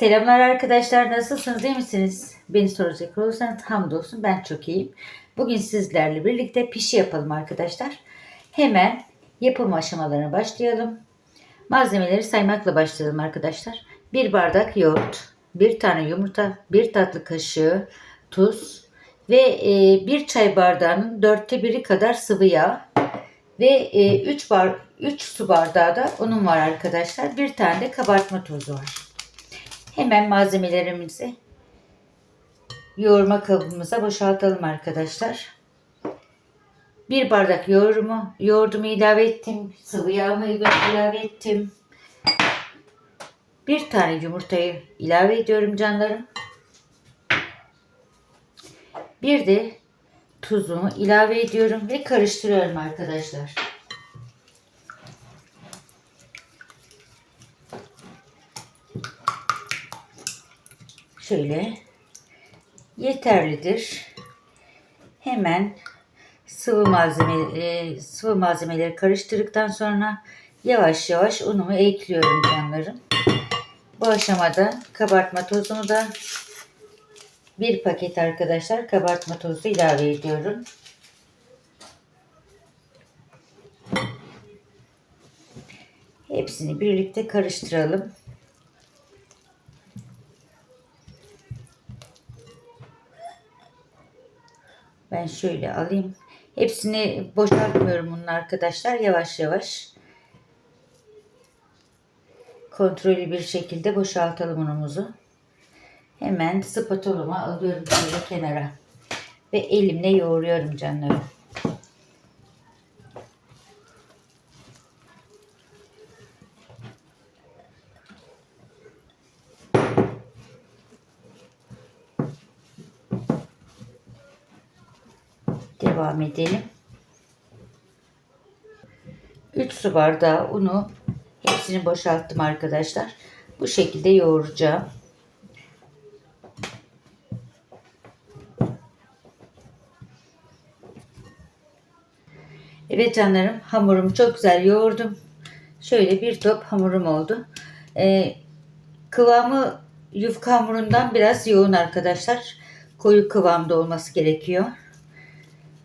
Selamlar arkadaşlar. Nasılsınız? iyi misiniz? Beni soracak olursanız hamdolsun ben çok iyiyim. Bugün sizlerle birlikte pişi yapalım arkadaşlar. Hemen yapım aşamalarına başlayalım. Malzemeleri saymakla başlayalım arkadaşlar. Bir bardak yoğurt, bir tane yumurta, bir tatlı kaşığı tuz ve e, bir çay bardağının dörtte biri kadar sıvı yağ ve 3 bar 3 su bardağı da unum var arkadaşlar. Bir tane de kabartma tozu var. Hemen malzemelerimizi yoğurma kabımıza boşaltalım arkadaşlar. Bir bardak yoğurumu, yoğurdumu ilave ettim. Sıvı yağımı ilave ettim. Bir tane yumurtayı ilave ediyorum canlarım. Bir de tuzumu ilave ediyorum ve karıştırıyorum arkadaşlar. Şöyle yeterlidir. Hemen sıvı malzeme e, sıvı malzemeleri karıştırdıktan sonra yavaş yavaş unumu ekliyorum canlarım. Bu aşamada kabartma tozunu da bir paket arkadaşlar kabartma tozu ilave ediyorum. Hepsini birlikte karıştıralım. Ben şöyle alayım. Hepsini boşaltmıyorum bunun arkadaşlar. Yavaş yavaş kontrollü bir şekilde boşaltalım unumuzu. Hemen spatulama alıyorum şöyle kenara. Ve elimle yoğuruyorum canlarım. Devam edelim. 3 su bardağı unu hepsini boşalttım arkadaşlar. Bu şekilde yoğuracağım. Evet canlarım hamurumu çok güzel yoğurdum. Şöyle bir top hamurum oldu. Ee, kıvamı yufka hamurundan biraz yoğun arkadaşlar. Koyu kıvamda olması gerekiyor.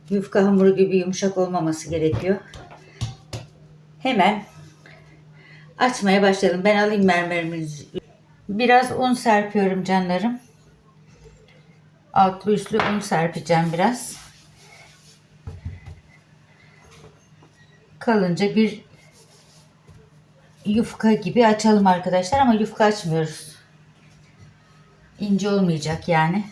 Yufka hamuru gibi yumuşak olmaması gerekiyor. Hemen açmaya başlayalım. Ben alayım mermerimizi. Biraz un serpiyorum canlarım. Altlı üstlü un serpeceğim biraz. kalınca bir yufka gibi açalım arkadaşlar ama yufka açmıyoruz. İnce olmayacak yani.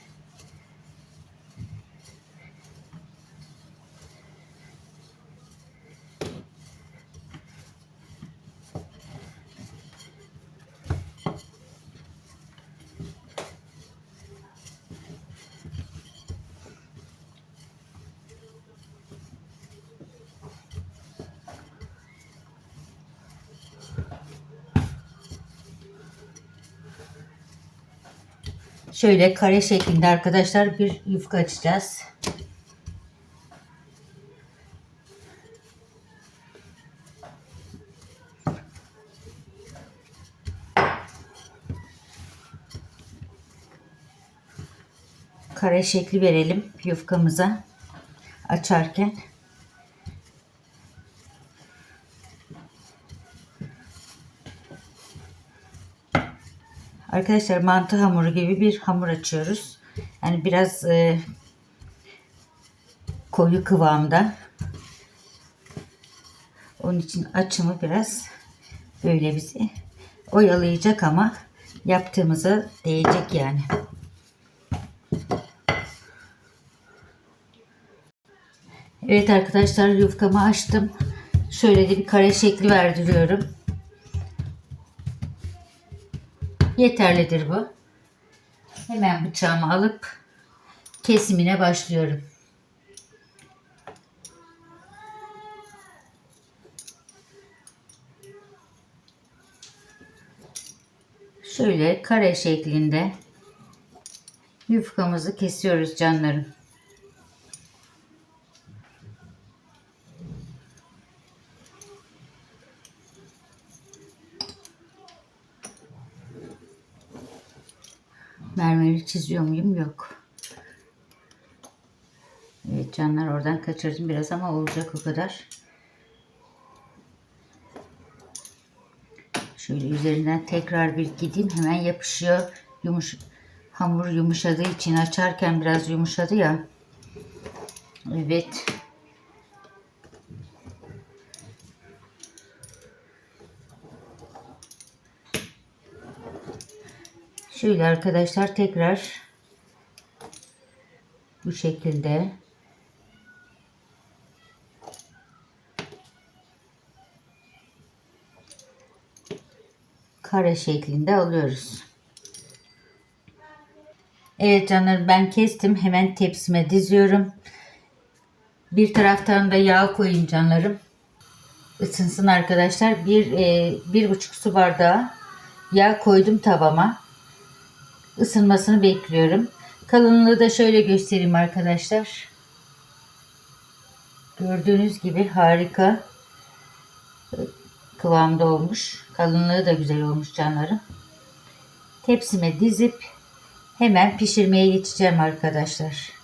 Şöyle kare şeklinde arkadaşlar bir yufka açacağız. Kare şekli verelim yufkamıza açarken. Arkadaşlar mantı hamuru gibi bir hamur açıyoruz. Yani biraz e, koyu kıvamda. Onun için açımı biraz böyle bizi oyalayacak ama yaptığımıza değecek yani. Evet arkadaşlar yufkamı açtım. Şöyle de bir kare şekli verdiriyorum. Yeterlidir bu. Hemen bıçağımı alıp kesimine başlıyorum. Şöyle kare şeklinde yufkamızı kesiyoruz canlarım. Mermeri çiziyor muyum? Yok. Evet canlar oradan kaçırdım biraz ama olacak o kadar. Şöyle üzerinden tekrar bir gideyim. Hemen yapışıyor. Yumuş, hamur yumuşadığı için açarken biraz yumuşadı ya. Evet. Şöyle arkadaşlar tekrar bu şekilde kare şeklinde alıyoruz. Evet canlarım ben kestim. Hemen tepsime diziyorum. Bir taraftan da yağ koyayım canlarım. Isınsın arkadaşlar. Bir, e, bir buçuk su bardağı yağ koydum tavama. Isınmasını bekliyorum. Kalınlığı da şöyle göstereyim arkadaşlar. Gördüğünüz gibi harika kıvamda olmuş. Kalınlığı da güzel olmuş canlarım. Tepsime dizip hemen pişirmeye geçeceğim arkadaşlar.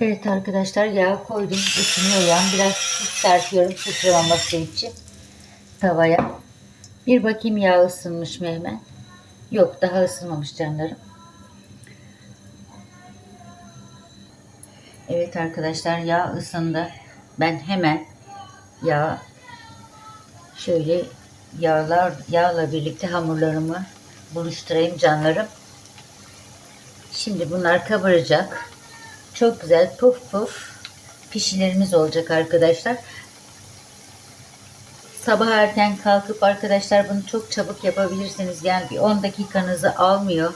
Evet arkadaşlar yağ koydum. Isınıyor yan. Biraz serpiyorum sıçramaması için tavaya. Bir bakayım yağ ısınmış mı hemen. Yok daha ısınmamış canlarım. Evet arkadaşlar yağ ısındı. Ben hemen yağ şöyle yağlar yağla birlikte hamurlarımı buluşturayım canlarım. Şimdi bunlar kabaracak. Çok güzel puf puf pişilerimiz olacak arkadaşlar. Sabah erken kalkıp arkadaşlar bunu çok çabuk yapabilirsiniz. Yani bir 10 dakikanızı almıyor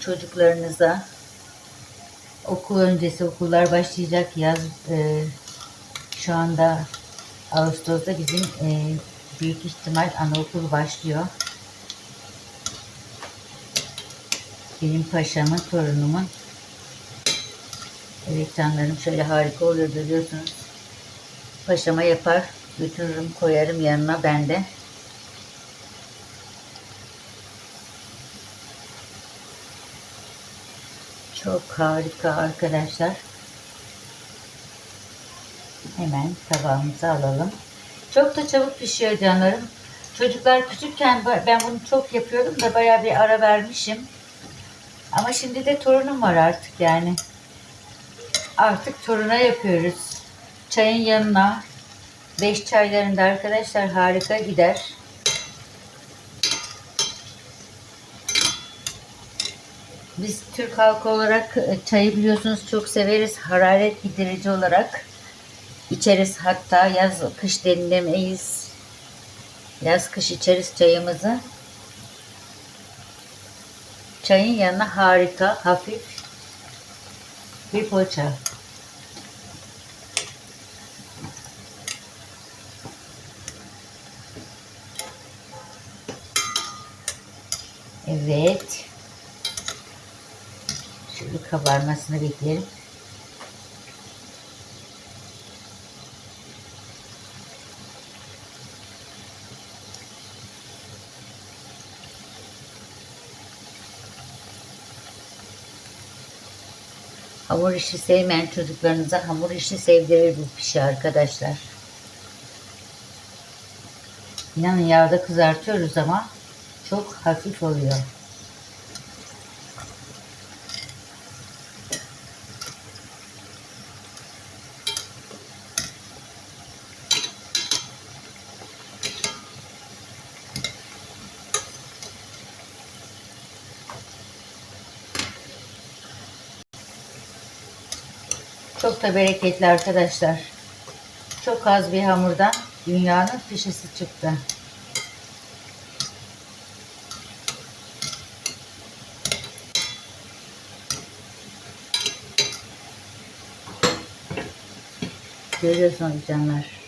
çocuklarınıza. Okul öncesi okullar başlayacak yaz. E, şu anda Ağustos'ta bizim e, büyük ihtimal anaokul başlıyor. Benim paşamın, torunumun. Evet canlarım şöyle harika oluyor görüyorsunuz. Paşama yapar. Götürürüm koyarım yanına ben de. Çok harika arkadaşlar. Hemen tabağımıza alalım. Çok da çabuk pişiyor canlarım. Çocuklar küçükken ben bunu çok yapıyordum da bayağı bir ara vermişim. Ama şimdi de torunum var artık yani. Artık toruna yapıyoruz. Çayın yanına 5 çaylarında arkadaşlar harika gider. Biz Türk halkı olarak e, çayı biliyorsunuz çok severiz. Hararet giderici olarak içeriz. Hatta yaz kış denilemeyiz. Yaz kış içeriz çayımızı. Çayın yanına harika, hafif bir poğaça. Evet. Şöyle kabarmasını bekleyelim. Hamur işi sevmeyen çocuklarınıza hamur işi sevdirir bu pişi arkadaşlar. İnanın yağda kızartıyoruz ama çok hafif oluyor. Çok da bereketli arkadaşlar. Çok az bir hamurdan dünyanın pişesi çıktı. Görüyorsunuz canlar.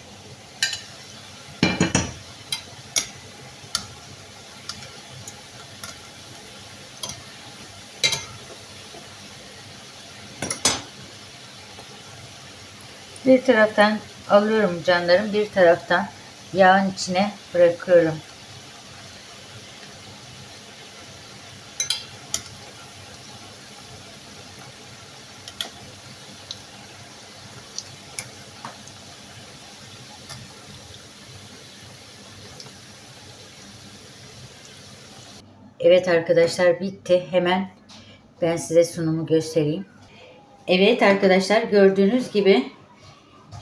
Bir taraftan alıyorum canlarım, bir taraftan yağın içine bırakıyorum. Evet arkadaşlar bitti. Hemen ben size sunumu göstereyim. Evet arkadaşlar gördüğünüz gibi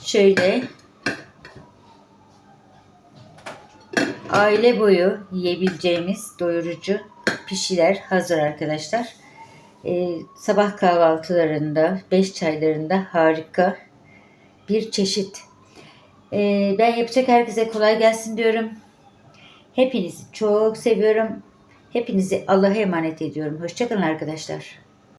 şöyle aile boyu yiyebileceğimiz doyurucu pişiler hazır arkadaşlar. Ee, sabah kahvaltılarında, beş çaylarında harika bir çeşit. Ee, ben yapacak herkese kolay gelsin diyorum. Hepinizi çok seviyorum. Hepinizi Allah'a emanet ediyorum. Hoşçakalın arkadaşlar.